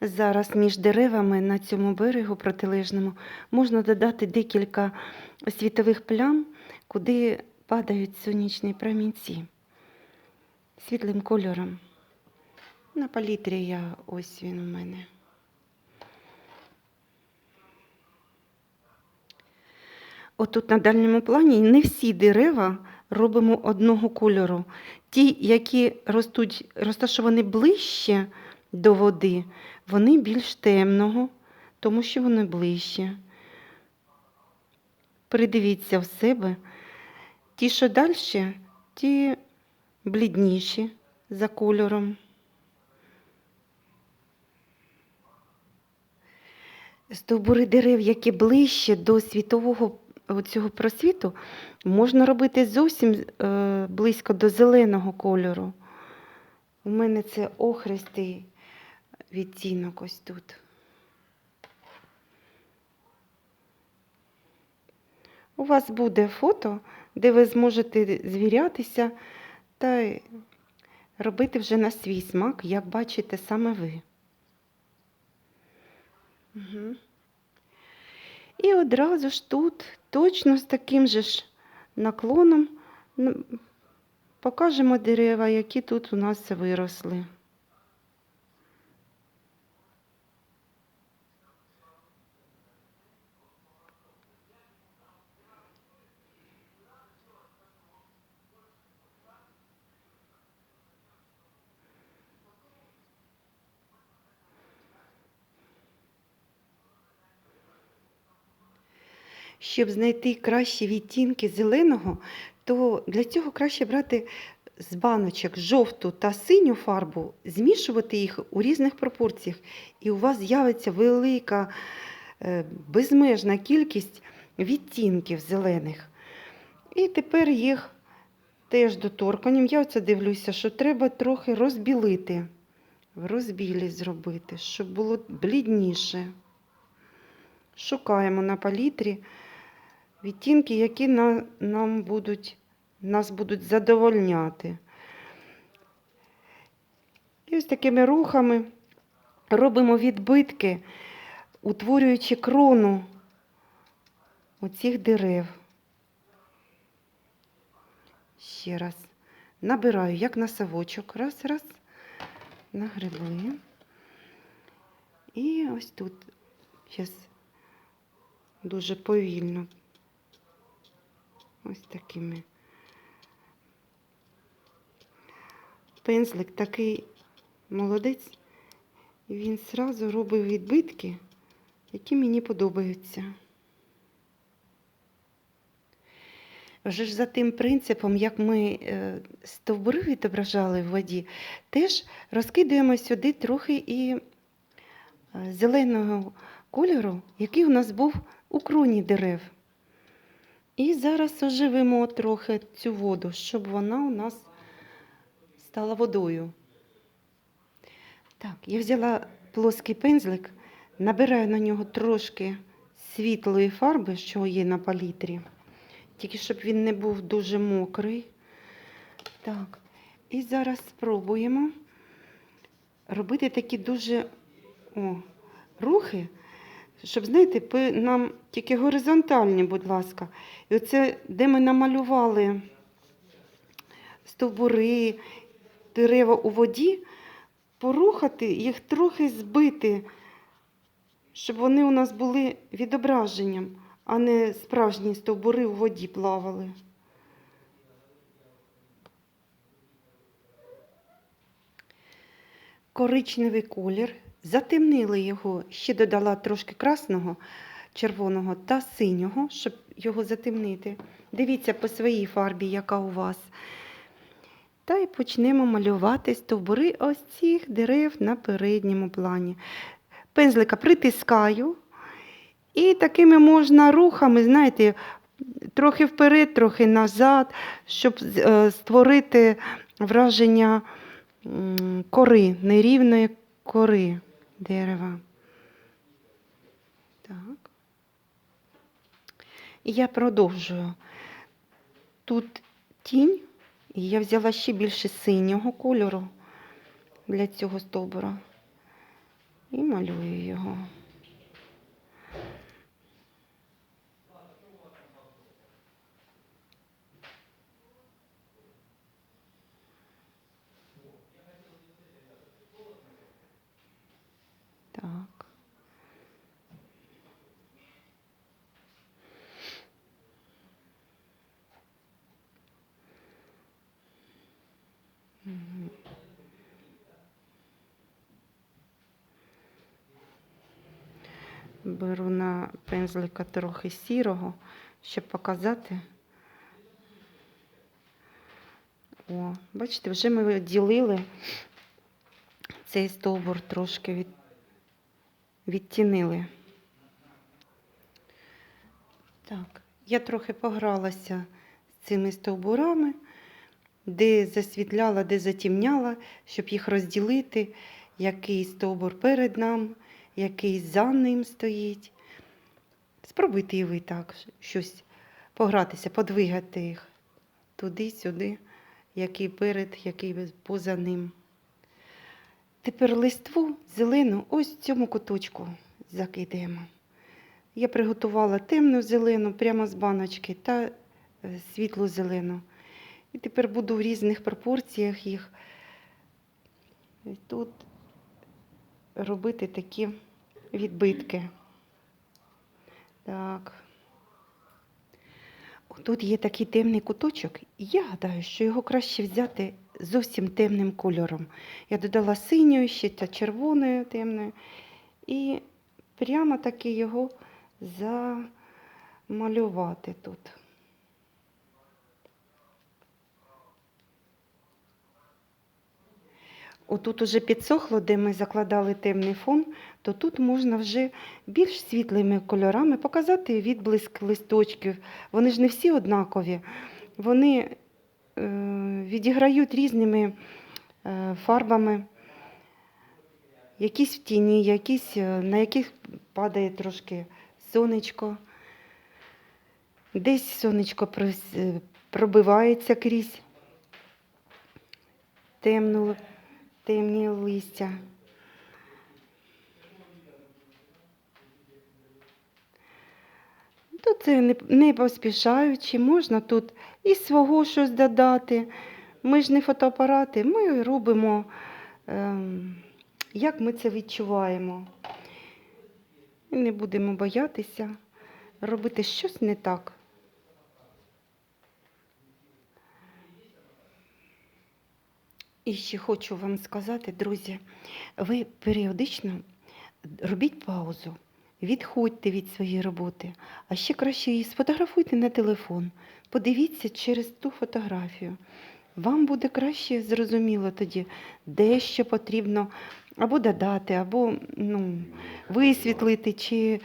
Зараз між деревами на цьому берегу протилежному можна додати декілька світових плям, куди падають сонячні промінці світлим кольором. На палітрі я ось він у мене. Отут на дальньому плані не всі дерева робимо одного кольору. Ті, які ростуть, розташовані ближче до води, вони більш темного, тому що вони ближче. Придивіться в себе. Ті, що далі, ті блідніші за кольором. Стовбури дерев, які ближче до світового цього просвіту, можна робити зовсім е, близько до зеленого кольору. У мене це охристий відтінок ось тут. У вас буде фото, де ви зможете звірятися та робити вже на свій смак, як бачите саме ви. Угу. І одразу ж тут, точно з таким же ж наклоном, покажемо дерева, які тут у нас виросли. Щоб знайти кращі відтінки зеленого, то для цього краще брати з баночок жовту та синю фарбу, змішувати їх у різних пропорціях, і у вас з'явиться велика е, безмежна кількість відтінків зелених. І тепер їх теж доторканням. Я оце дивлюся, що треба трохи розбілити, розбілі зробити, щоб було блідніше. Шукаємо на палітрі відтінки, які на, нам будуть, нас будуть задовольняти. І ось такими рухами робимо відбитки, утворюючи крону оцих дерев. Ще раз набираю, як на совочок. Раз, раз, нагребли. І ось тут зараз дуже повільно. Ось такими. Пензлик такий молодець, і він зразу робить відбитки, які мені подобаються. Вже ж за тим принципом, як ми е, стовбури відображали в воді, теж розкидаємо сюди трохи і е, зеленого кольору, який у нас був у кроні дерев. І зараз оживимо трохи цю воду, щоб вона у нас стала водою. Так, я взяла плоский пензлик, набираю на нього трошки світлої фарби, що є на палітрі, тільки щоб він не був дуже мокрий. Так, і зараз спробуємо робити такі дуже о, рухи, щоб, знаєте, нам тільки горизонтальні, будь ласка. І оце, де ми намалювали стовбури, дерева у воді, порухати, їх трохи збити, щоб вони у нас були відображенням, а не справжні стовбури у воді плавали. Коричневий колір, затемнили його, ще додала трошки красного, червоного та синього, щоб його затемнити. Дивіться по своїй фарбі, яка у вас. Та й почнемо малювати стовбури ось цих дерев на передньому плані. Пензлика притискаю, і такими можна рухами, знаєте, трохи вперед, трохи назад, щоб е, створити враження кори, нерівної кори дерева. Так. І я продовжую. Тут тінь, і я взяла ще більше синього кольору для цього стовбура. і малюю його. Так. Мгм. Беру на пензлика трохи сірого, щоб показати. О, бачите, вже ми відділили цей стовбур трошки від, відтінили. Так, я трохи погралася з цими стовбурами, де засвітляла, де затемняла, щоб їх розділити, який стовбур перед нами, який за ним стоїть. Спробуйте і ви так щось погратися, подвигати їх туди-сюди, який перед, який поза ним. Тепер листву зелену ось в цьому куточку закидаємо. Я приготувала темну зелену прямо з баночки та е, світлу зелену. І тепер буду в різних пропорціях їх і тут робити такі відбитки. Так. Тут є такий темний куточок, і я гадаю, що його краще взяти зовсім темним кольором. Я додала синьою ще та червоною темною. І прямо таки його замалювати тут. Отут уже підсохло, де ми закладали темний фон, то тут можна вже більш світлими кольорами показати відблиск листочків. Вони ж не всі однакові, вони е, відіграють різними е, фарбами. Якісь в тіні, якісь, е, на яких падає трошки сонечко. Десь сонечко пробивається крізь темну, темні листя. Тут це не, поспішаючи, можна тут і свого щось додати. Ми ж не фотоапарати, ми робимо, ем, як ми це відчуваємо. І не будемо боятися робити щось не так. І ще хочу вам сказати, друзі, ви періодично робіть паузу, відходьте від своєї роботи, а ще краще її сфотографуйте на телефон. Подивіться через ту фотографію. Вам буде краще зрозуміло тоді, де що потрібно або додати, або ну, висвітлити чи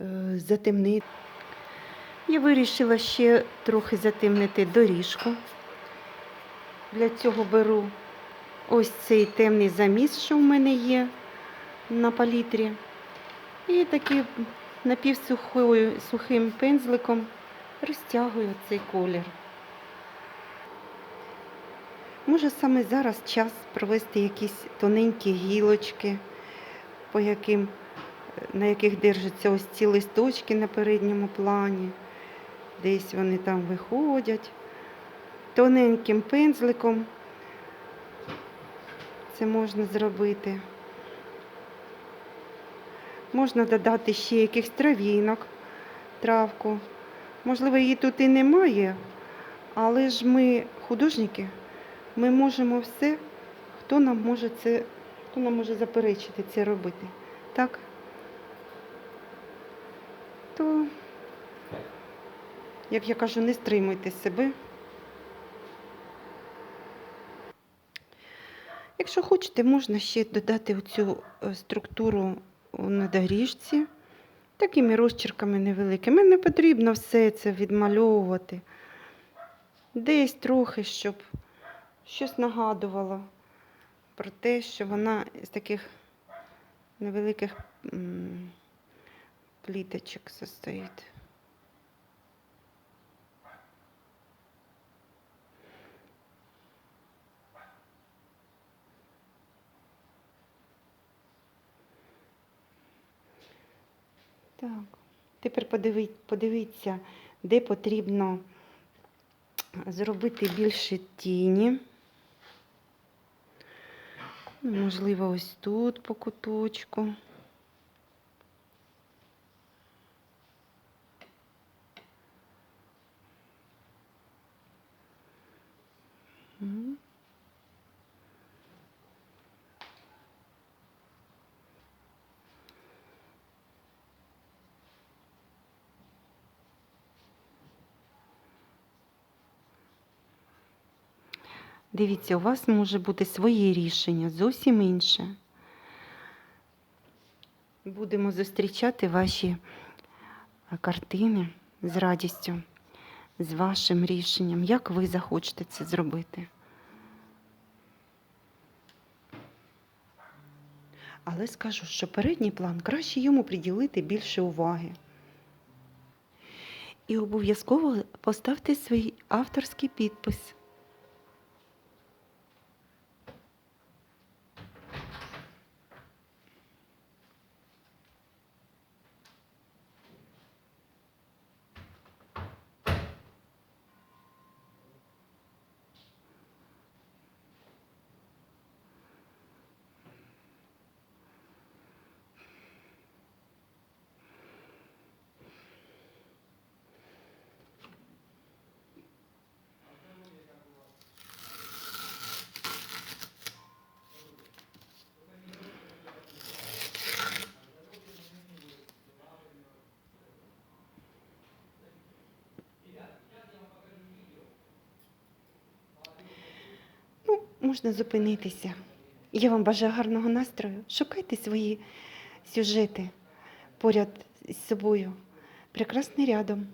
е, затемнити. Я вирішила ще трохи затемнити доріжку. Для цього беру ось цей темний заміс, що в мене є на палітрі. І таким напівсухою сухим пензликом розтягую цей колір. Може саме зараз час провести якісь тоненькі гілочки, по яким, на яких держаться ось ці листочки на передньому плані. Десь вони там виходять. Тоненьким пензликом це можна зробити. Можна додати ще якихось травінок, травку. Можливо, її тут і немає, але ж ми художники, ми можемо все, хто нам може це, хто нам може заперечити це робити. Так? То, як я кажу, не стримуйте себе. Якщо хочете, можна ще додати оцю е, структуру на доріжці такими розчерками невеликими. Не потрібно все це відмальовувати. Десь трохи, щоб щось нагадувало про те, що вона з таких невеликих пліточок состоїть. Так. Тепер подивіть, подивіться, де потрібно зробити більше тіні. Можливо, ось тут по куточку. Дивіться, у вас може бути своє рішення, зовсім інше. Будемо зустрічати ваші картини з радістю, з вашим рішенням, як ви захочете це зробити. Але скажу, що передній план краще йому приділити більше уваги. І обов'язково поставте свій авторський підпис. Ну, можна зупинитися. Я вам бажаю гарного настрою. Шукайте свої сюжети поряд з собою. Прекрасний рядом.